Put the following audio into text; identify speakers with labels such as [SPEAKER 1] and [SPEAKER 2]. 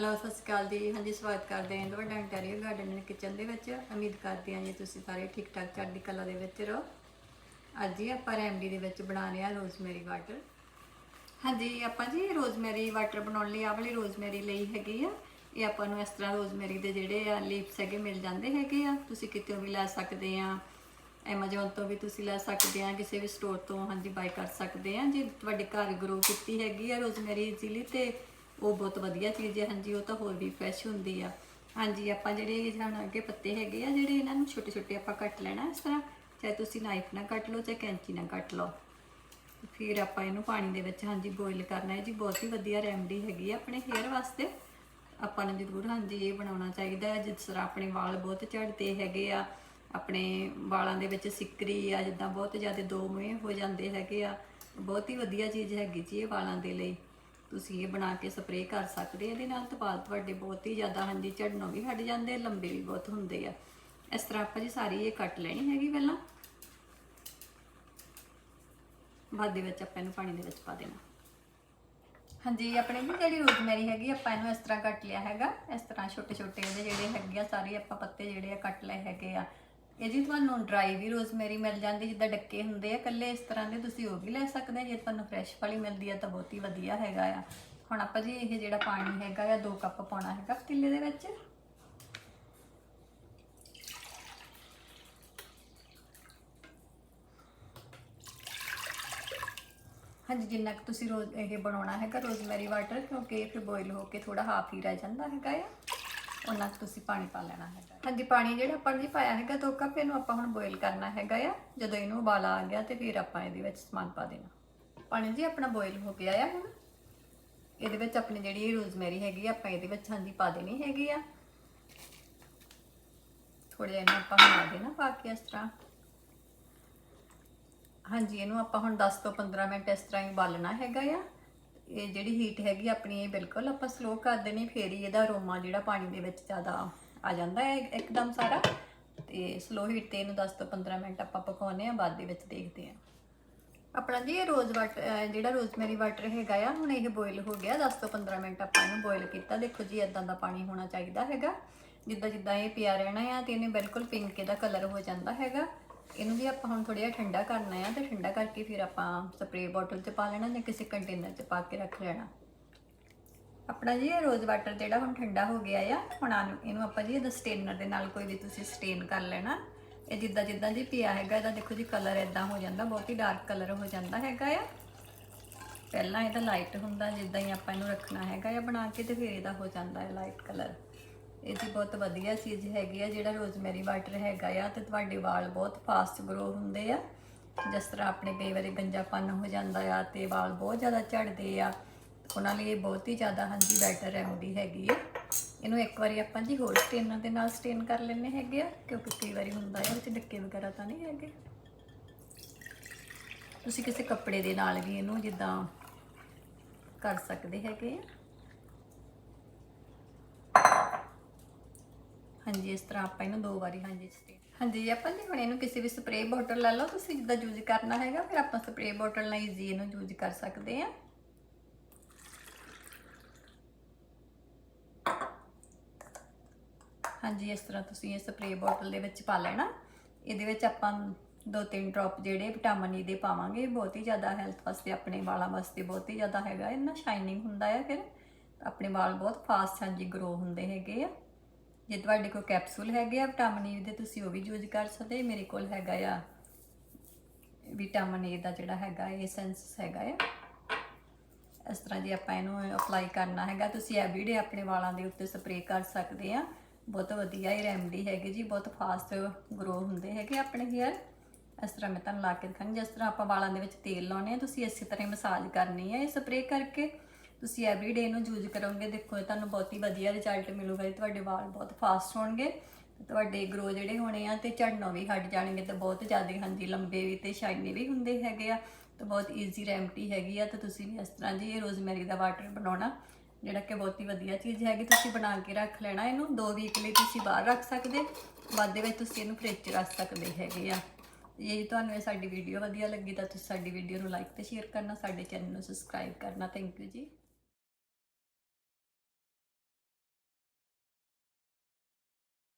[SPEAKER 1] Hello ਸਤਿ ਸ਼੍ਰੀ ਅਕਾਲ ਜੀ। ਹਾਂਜੀ, ਸਵਾਗਤ ਕਰਦੇ ਹਾਂ ਤੁਹਾਡਾ ਇੰਟੀਰੀਅਰ ਗਾਰਡਨ ਐਂਡ ਕਿਚਨ ਦੇ ਵਿੱਚ। ਉਮੀਦ ਕਰਦੇ ਹਾਂ ਜੀ ਤੁਸੀਂ ਸਾਰੇ ਠੀਕ ਠਾਕ ਚੜ੍ਹਦੀ ਕਲਾ ਦੇ ਵਿੱਚ ਰਹੋ। ਅੱਜ ਹੀ ਆਪਾਂ ਰੈਮਡੀ ਦੇ ਵਿੱਚ ਬਣਾ ਰਹੇ ਹਾਂ ਰੋਜ਼ਮੇਰੀ ਵਾਟਰ। ਹਾਂਜੀ, ਆਪਾਂ ਜੀ ਰੋਜ਼ਮੇਰੀ ਵਾਟਰ ਬਣਾਉਣ ਲਈ ਆਹ ਵਾਲੀ ਰੋਜ਼ਮੇਰੀ ਲਈ ਹੈਗੀ ਆ। ਇਹ ਆਪਾਂ ਨੂੰ ਇਸ ਤਰ੍ਹਾਂ ਰੋਜ਼ਮੇਰੀ ਦੇ ਜਿਹੜੇ ਆ ਲੀਵਸ ਹੈਗੇ ਮਿਲ ਜਾਂਦੇ ਹੈਗੇ ਆ। ਤੁਸੀਂ ਕਿਤੇ ਵੀ ਲੈ ਸਕਦੇ ਆ। ਐਮਾਜ਼ਨ ਤੋਂ ਵੀ ਤੁਸੀਂ ਲੈ ਸਕਦੇ ਆ, ਕਿਸੇ ਵੀ ਸਟੋਰ ਤੋਂ, ਹਾਂਜੀ ਬਾਈ ਕਰ ਸਕਦੇ ਆ। ਜੇ ਤੁਹਾਡੇ ਘਰ ਗਰੋ ਕੀਤੀ ਹੈਗੀ ਆ ਰੋਜ਼ਮੇਰੀ ਇਜ਼ੀਲੀ ਤੇ ਉਹ ਬਹੁਤ ਵਧੀਆ ਚੀਜ਼ ਹੈ, ਹਾਂਜੀ, ਉਹ ਤਾਂ ਹੋਰ ਵੀ ਫਰੈਸ਼ ਹੁੰਦੀ ਆ। ਹਾਂਜੀ, ਆਪਾਂ ਜਿਹੜੇ ਹੁਣ ਅੱਗੇ ਪੱਤੇ ਹੈਗੇ ਆ, ਜਿਹੜੇ ਇਹਨਾਂ ਨੂੰ ਛੋਟੇ ਛੋਟੇ ਆਪਾਂ ਕੱਟ ਲੈਣਾ ਇਸ ਤਰ੍ਹਾਂ, ਚਾਹੇ ਤੁਸੀਂ ਨਾਈਫ ਨਾਲ ਕੱਟ ਲਓ ਚਾਹੇ ਕੈਂਚੀ ਨਾਲ ਕੱਟ ਲਓ। ਫਿਰ ਆਪਾਂ ਇਹਨੂੰ ਪਾਣੀ ਦੇ ਵਿੱਚ, ਹਾਂਜੀ ਬੋਇਲ ਕਰਨਾ ਹੈ ਜੀ, ਬਹੁਤ ਹੀ ਵਧੀਆ ਰੈਮਡੀ ਹੈਗੀ ਆ ਆਪਣੇ ਹੇਅਰ ਵਾਸਤੇ। ਆਪਾਂ ਨੂੰ ਜ਼ਰੂਰ, ਹਾਂਜੀ, ਇਹ ਬਣਾਉਣਾ ਚਾਹੀਦਾ ਹੈ, ਜਿਸ ਤਰ੍ਹਾਂ ਆਪਣੇ ਵਾਲ ਬਹੁਤ ਝੜਦੇ ਹੈਗੇ ਆ, ਆਪਣੇ ਵਾਲਾਂ ਦੇ ਵਿੱਚ ਸਿੱਕਰੀ ਆ, ਜਿੱਦਾਂ ਬਹੁਤ ਜ਼ਿਆਦਾ ਦੋ ਮੂੰਹ ਹੋ ਜਾਂਦੇ ਹੈਗੇ ਆ। ਬਹੁਤ ਹੀ ਵਧੀਆ ਚੀਜ਼ ਹੈਗੀ ਜੀ ਇਹ ਵਾਲਾਂ ਦੇ ਲਈ। ਤੁਸੀਂ ਇਹ ਬਣਾ ਕੇ ਸਪਰੇਅ ਕਰ ਸਕਦੇ ਇਹਦੇ ਨਾਲ ਤਪਾਲ ਤੁਹਾਡੇ ਬਹੁਤ ਹੀ ਜ਼ਿਆਦਾ, ਹਾਂਜੀ, ਝੜਨੋਂ ਵੀ ਹਟ ਜਾਂਦੇ ਲੰਬੇ ਵੀ ਬਹੁਤ ਹੁੰਦੇ ਆ। ਇਸ ਤਰ੍ਹਾਂ ਆਪਾਂ ਜੀ ਸਾਰੀ ਇਹ ਕੱਟ ਲੈਣੀ ਹੈਗੀ ਪਹਿਲਾਂ। ਬਾਅਦ ਦੇ ਵਿੱਚ ਆਪਾਂ ਇਹਨੂੰ ਪਾਣੀ ਦੇ ਵਿੱਚ ਪਾ ਦੇਣਾ। ਹਾਂਜੀ, ਆਪਣੇ ਵੀ ਜਿਹੜੀ ਰੋਜ਼ਮੈਰੀ ਹੈਗੀ, ਆਪਾਂ ਇਹਨੂੰ ਇਸ ਤਰ੍ਹਾਂ ਕੱਟ ਲਿਆ ਹੈਗਾ। ਇਸ ਤਰ੍ਹਾਂ ਛੋਟੇ ਛੋਟੇ ਇਹਦੇ ਜਿਹੜੇ ਹੈਗੇ ਆ, ਸਾਰੇ ਆਪਾਂ ਪੱਤੇ ਜਿਹੜੇ ਆ ਕੱਟ ਲਏ ਹੈਗੇ ਆ। ਇਹ ਜੀ ਤੁਹਾਨੂੰ ਡਰਾਈ ਵੀ ਰੋਜ਼ਮੈਰੀ ਮਿਲ ਜਾਂਦੀ, ਜਿੱਦਾਂ ਡੱਕੇ ਹੁੰਦੇ ਆ ਕੱਲੇ ਇਸ ਤਰ੍ਹਾਂ ਦੇ ਤੁਸੀਂ ਉਹ ਵੀ ਲੈ ਸਕਦੇ ਜੇ ਤੁਹਾਨੂੰ ਫਰੈਸ਼ ਵਾਲੀ ਮਿਲਦੀ ਆ ਤਾਂ ਬਹੁਤ ਹੀ ਵਧੀਆ ਹੈਗਾ ਆ। ਹੁਣ ਆਪਾਂ ਜੀ ਇਹ ਜਿਹੜਾ ਪਾਣੀ ਹੈਗਾ ਆ 2 ਕੱਪ ਪਾਉਣਾ ਹੈਗਾ ਪਤੀਲੇ ਦੇ ਵਿੱਚ। ਹਾਂਜੀ, ਜਿੰਨਾ ਕੁ ਤੁਸੀਂ ਰੋਜ਼ ਇਹ ਬਣਾਉਣਾ ਹੈਗਾ ਰੋਜ਼ਮੈਰੀ ਵਾਟਰ ਕਿਉਂਕਿ ਇਹ ਫਿਰ ਬੋਇਲ ਹੋ ਕੇ ਥੋੜਾ ਹਾਫ ਹੀ ਰਹਿ ਜਾਂਦਾ ਹੈਗਾ ਆ। ਉਹਨਾਂ 'ਚ ਤੁਸੀਂ ਪਾਣੀ ਪਾ ਲੈਣਾ ਹੈਗਾ। ਹਾਂਜੀ, ਪਾਣੀ ਜਿਹੜਾ ਆਪਾਂ ਨੇ ਪਾਇਆ ਹੈਗਾ ਦੋ ਕੱਪ ਇਹਨੂੰ ਆਪਾਂ ਹੁਣ ਬੋਇਲ ਕਰਨਾ ਹੈਗਾ ਆ। ਜਦੋਂ ਇਹਨੂੰ ਉਬਾਲਾ ਆ ਗਿਆ ਤੇ ਫਿਰ ਆਪਾਂ ਇਹਦੇ ਵਿੱਚ ਸਮਾਨ ਪਾ ਦੇਣਾ। ਪਾਣੀ ਜੀ, ਆਪਣਾ ਬੋਇਲ ਹੋ ਗਿਆ ਆ ਹੁਣ। ਇਹਦੇ ਵਿੱਚ ਆਪਣੀ ਜਿਹੜੀ ਰੋਜ਼ਮੈਰੀ ਹੈਗੀ ਆ, ਆਪਾਂ ਇਹਦੇ ਵਿੱਚ ਹਾਂਜੀ ਪਾ ਦੇਣੀ ਹੈਗੀ ਆ। ਥੋੜਾ ਜਿਹਾ ਇਹਨੂੰ ਆਪਾਂ ਮਿਲਾ ਦੇਣਾ ਪਾ ਕੇ ਇਸ ਤਰ੍ਹਾਂ। ਹਾਂਜੀ, ਇਹਨੂੰ ਆਪਾਂ ਹੁਣ 10 ਤੋਂ 15 ਮਿੰਟ ਇਸ ਤਰ੍ਹਾਂ ਹੀ ਉਬਾਲਣਾ ਹੈਗਾ ਆ। ਇਹ ਜਿਹੜੀ ਹੀਟ ਹੈਗੀ ਆਪਣੀ, ਇਹ ਬਿਲਕੁਲ ਆਪਾਂ ਸਲੋ ਕਰ ਦੇਣੀ, ਫੇਰ ਹੀ ਇਹਦਾ ਅਰੋਮਾ ਜਿਹੜਾ ਪਾਣੀ ਦੇ ਵਿੱਚ ਜ਼ਿਆਦਾ ਆ ਜਾਂਦਾ ਹੈ, ਇੱਕਦਮ ਸਾਰਾ। ਤੇ ਸਲੋ ਹੀਟ ਤੇ ਇਹਨੂੰ 10 ਤੋਂ 15 ਮਿੰਟ ਆਪਾਂ ਪਕਾਉਨੇ ਆ ਬਾਅਦ ਦੇ ਵਿੱਚ ਦੇਖਦੇ ਆ ਆਪਣਾ ਜੀ ਇਹ ਰੋਜ਼ ਵਾਟਰ ਜਿਹੜਾ ਰੋਜ਼ਮੈਰੀ ਵਾਟਰ ਹੈਗਾ ਆ, ਹੁਣ ਇਹ ਬੋਇਲ ਹੋ ਗਿਆ। 10 ਤੋਂ 15 ਮਿੰਟ ਆਪਾਂ ਇਹਨੂੰ ਬੋਇਲ ਕੀਤਾ। ਦੇਖੋ ਜੀ ਇਦਾਂ ਦਾ ਪਾਣੀ ਹੋਣਾ ਚਾਹੀਦਾ ਹੈਗਾ। ਜਿੱਦਾਂ ਜਿੱਦਾਂ ਇਹ ਪਿਆ ਰਹਿਣਾ ਆ, ਤੇ ਇਹਨੇ ਬਿਲਕੁਲ ਪਿੰਕ ਇਹਦਾ ਕਲਰ ਹੋ ਜਾਂਦਾ ਹੈਗਾ। ਇਹਨੂੰ ਵੀ ਆਪਾਂ ਹੁਣ ਥੋੜ੍ਹਾ ਜਿਹਾ ਠੰਡਾ ਕਰਨਾ ਆ ਤੇ ਠੰਡਾ ਕਰਕੇ ਫਿਰ ਆਪਾਂ ਸਪਰੇਅ ਬੋਟਲ 'ਚ ਪਾ ਲੈਣਾ ਜਾਂ ਕਿਸੇ ਕੰਟੇਨਰ 'ਚ ਪਾ ਕੇ ਰੱਖ ਲੈਣਾ। ਆਪਣਾ ਜੀ ਇਹ ਰੋਜ਼ ਵਾਟਰ ਜਿਹੜਾ ਹੁਣ ਠੰਡਾ ਹੋ ਗਿਆ ਆ, ਹੁਣ ਆਨੂੰ- ਇਹਨੂੰ ਆਪਾਂ ਜੀ ਇਹਦਾ ਸਟੇਨਰ ਦੇ ਨਾਲ ਕੋਈ ਵੀ ਤੁਸੀਂ ਸਟੇਨ ਕਰ ਲੈਣਾ। ਇਹ ਜਿੱਦਾਂ ਜਿੱਦਾਂ ਜੀ ਪਿਆ ਹੈਗਾ, ਇਹਦਾ ਦੇਖੋ ਜੀ ਕਲਰ ਇਦਾਂ ਹੋ ਜਾਂਦਾ, ਬਹੁਤ ਹੀ ਡਾਰਕ ਕਲਰ ਹੋ ਜਾਂਦਾ ਹੈਗਾ ਆ। ਪਹਿਲਾਂ ਇਹਦਾ ਲਾਈਟ ਹੁੰਦਾ, ਜਿੱਦਾਂ ਹੀ ਆਪਾਂ ਇਹਨੂੰ ਰੱਖਣਾ ਹੈਗਾ ਆ ਬਣਾ ਕੇ ਤੇ ਫਿਰ ਇਹਦਾ ਹੋ ਜਾਂਦਾ ਹੈ ਲਾਈਟ ਕਲਰ ਇਹ ਜੀ ਬਹੁਤ ਵਧੀਆ ਚੀਜ਼ ਹੈਗੀ ਆ, ਜਿਹੜਾ ਰੋਜ਼ਮੈਰੀ ਵਾਟਰ ਹੈਗਾ ਆ ਤੇ ਤੁਹਾਡੇ ਵਾਲ ਬਹੁਤ ਫਾਸਟ ਗਰੋ ਹੁੰਦੇ ਆ। ਜਿਸ ਤਰ੍ਹਾਂ ਆਪਣੇ ਕਈ ਵਾਰੀ ਗੰਜਾਪਨ ਹੋ ਜਾਂਦਾ ਆ ਤੇ ਵਾਲ ਬਹੁਤ ਜ਼ਿਆਦਾ ਝੜਦੇ ਆ, ਉਹਨਾਂ ਲਈ ਇਹ ਬਹੁਤ ਹੀ ਜ਼ਿਆਦਾ ਹਾਂਜੀ ਬੈਟਰ ਰੈਮਡੀ ਹੈਗੀ ਆ। ਇਹਨੂੰ ਇੱਕ ਵਾਰੀ ਆਪਾਂ ਜੀ ਹੋਰ ਸਟੇਨਰ ਦੇ ਨਾਲ ਸਟੇਨ ਕਰ ਲੈਣੇ ਹੈਗੇ ਆ, ਕਿਉਂਕਿ ਕਈ ਵਾਰੀ ਹੁੰਦਾ ਹੈ ਵਿੱਚ ਡੱਕੇ ਵਗੈਰਾ ਤਾਂ ਨਹੀਂ ਹੈਗੇ। ਤੁਸੀਂ ਕਿਸੇ ਕੱਪੜੇ ਦੇ ਨਾਲ ਵੀ ਇਹਨੂੰ ਜਿੱਦਾਂ ਕਰ ਸਕਦੇ ਹੈਗੇ ਆ। ਹਾਂਜੀ, ਇਸ ਤਰ੍ਹਾਂ ਆਪਾਂ ਇਹਨੂੰ ਦੋ ਵਾਰੀ ਹਾਂਜੀ ਸਟੇ ਹਾਂਜੀ ਆਪਾਂ ਜੀ ਹੁਣ ਇਹਨੂੰ ਕਿਸੇ ਵੀ ਸਪਰੇਅ ਬੋਟਲ ਲੈ ਲਓ, ਤੁਸੀਂ ਜਿੱਦਾਂ ਯੂਜ਼ ਕਰਨਾ ਹੈਗਾ, ਫਿਰ ਆਪਾਂ ਸਪਰੇਅ ਬੋਟਲ ਨਾਲ ਈਜ਼ੀ ਇਹਨੂੰ ਯੂਜ਼ ਕਰ ਸਕਦੇ ਆ ਹਾਂਜੀ, ਇਸ ਤਰ੍ਹਾਂ ਤੁਸੀਂ ਇਹ ਸਪਰੇਅ ਬੋਟਲ ਦੇ ਵਿੱਚ ਪਾ ਲੈਣਾ। ਇਹਦੇ ਵਿੱਚ ਆਪਾਂ ਦੋ ਤਿੰਨ ਡ੍ਰੌਪ ਜਿਹੜੇ ਵਿਟਾਮਿਨ ਈ e ਦੇ ਪਾਵਾਂਗੇ, ਬਹੁਤ ਹੀ ਜ਼ਿਆਦਾ ਹੈਲਥ ਵਾਸਤੇ, ਆਪਣੇ ਵਾਲਾਂ ਵਾਸਤੇ ਬਹੁਤ ਹੀ ਜ਼ਿਆਦਾ ਹੈਗਾ। ਇਹਨਾਂ ਸ਼ਾਈਨਿੰਗ ਹੁੰਦਾ ਹੈ ਫਿਰ। ਆਪਣੇ ਵਾਲ ਬਹੁਤ ਫਾਸਟ ਹਾਂਜੀ ਗਰੋ ਹੁੰਦੇ ਹੈਗੇ ਆ। ਜੇ ਤੁਹਾਡੇ ਕੋਲ ਕੈਪਸੂਲ ਹੈਗੇ ਆ ਵਿਟਾਮਿਨ ਈ ਦੇ, ਤੁਸੀਂ ਉਹ ਵੀ ਯੂਜ਼ ਕਰ ਸਕਦੇ। ਮੇਰੇ ਕੋਲ ਹੈਗਾ ਆ ਵਿਟਾਮਿਨ ਏ ਦਾ ਜਿਹੜਾ ਹੈਗਾ ਐਸੈਂਸ ਹੈਗਾ ਆ। ਇਸ ਤਰ੍ਹਾਂ ਜੇ ਆਪਾਂ ਇਹਨੂੰ ਅਪਲਾਈ ਕਰਨਾ ਹੈਗਾ, ਤੁਸੀਂ ਐਵਰੀਡੇ ਆਪਣੇ ਵਾਲਾਂ ਦੇ ਉੱਤੇ ਸਪਰੇਅ ਕਰ ਸਕਦੇ ਆ। ਬਹੁਤ ਵਧੀਆ ਇਹ ਰੈਮਡੀ ਹੈਗੀ ਜੀ, ਬਹੁਤ ਫਾਸਟ ਗਰੋ ਹੁੰਦੇ ਹੈਗੇ ਆਪਣੇ ਹੇਅਰ ਇਸ ਤਰ੍ਹਾਂ ਮੈਂ ਤੁਹਾਨੂੰ ਲਾ ਕੇ ਦਿਖਾਂਗੀ। ਜਿਸ ਤਰ੍ਹਾਂ ਆਪਾਂ ਵਾਲਾਂ ਦੇ ਵਿੱਚ ਤੇਲ ਲਾਉਨੇ ਆ, ਤੁਸੀਂ ਇਸੇ ਤਰ੍ਹਾਂ ਮਸਾਜ ਕਰਨੀ ਹੈ ਇਹ ਸਪਰੇਅ ਕਰਕੇ। ਤੁਸੀਂ ਐਵਰੀਡੇ ਇਹਨੂੰ ਯੂਜ਼ ਕਰੋਗੇ, ਦੇਖੋ ਇਹ ਤੁਹਾਨੂੰ ਬਹੁਤ ਹੀ ਵਧੀਆ ਰਿਜ਼ਲਟ ਮਿਲੂਗਾ ਜੀ, ਤੁਹਾਡੇ ਵਾਲ ਬਹੁਤ ਫਾਸਟ ਹੋਣਗੇ ਤੁਹਾਡੇ ਗਰੋ ਜਿਹੜੇ ਹੋਣੇ ਆ ਤੇ ਝੜਨੋਂ ਵੀ ਹਟ ਜਾਣਗੇ, ਤੇ ਬਹੁਤ ਜ਼ਿਆਦਾ ਹਾਂਜੀ ਲੰਬੇ ਵੀ ਤੇ ਸ਼ਾਈਨੀ ਵੀ ਹੁੰਦੇ ਹੈਗੇ ਆ, ਤੇ ਬਹੁਤ ਈਜ਼ੀ ਰੈਮਟੀ ਹੈਗੀ ਆ, ਤੇ ਤੁਸੀਂ ਵੀ ਇਸ ਤਰ੍ਹਾਂ ਜੀ ਇਹ ਰੋਜ਼ਮੈਰੀ ਦਾ ਵਾਟਰ ਬਣਾਉਣਾ, ਜਿਹੜਾ ਕਿ ਬਹੁਤ ਹੀ ਵਧੀਆ ਚੀਜ਼ ਹੈਗੀ, ਤੁਸੀਂ ਬਣਾ ਕੇ ਰੱਖ ਲੈਣਾ ਇਹਨੂੰ 2 ਵੀਕ ਲਈ ਤੁਸੀਂ ਬਾਹਰ ਰੱਖ ਸਕਦੇ, ਬਾਅਦ ਦੇ ਵਿੱਚ ਤੁਸੀਂ ਇਹਨੂੰ ਫ੍ਰਿਜ 'ਚ ਰੱਖ ਸਕਦੇ ਹੈਗੇ ਆ। ਜੇ ਤੁਹਾਨੂੰ ਇਹ ਸਾਡੀ ਵੀਡੀਓ ਵਧੀਆ ਲੱਗੀ ਤਾਂ ਤੁਸੀਂ ਸਾਡੀ ਵੀਡੀਓ ਨੂੰ ਲਾਈਕ ਤੇ ਸ਼ੇਅਰ ਕਰਨਾ, ਸਾਡੇ ਚੈਨਲ ਨੂੰ ਸਬਸਕ੍ਰਾਈਬ ਕਰਨਾ ਥੈਂਕ ਯੂ ਜੀ।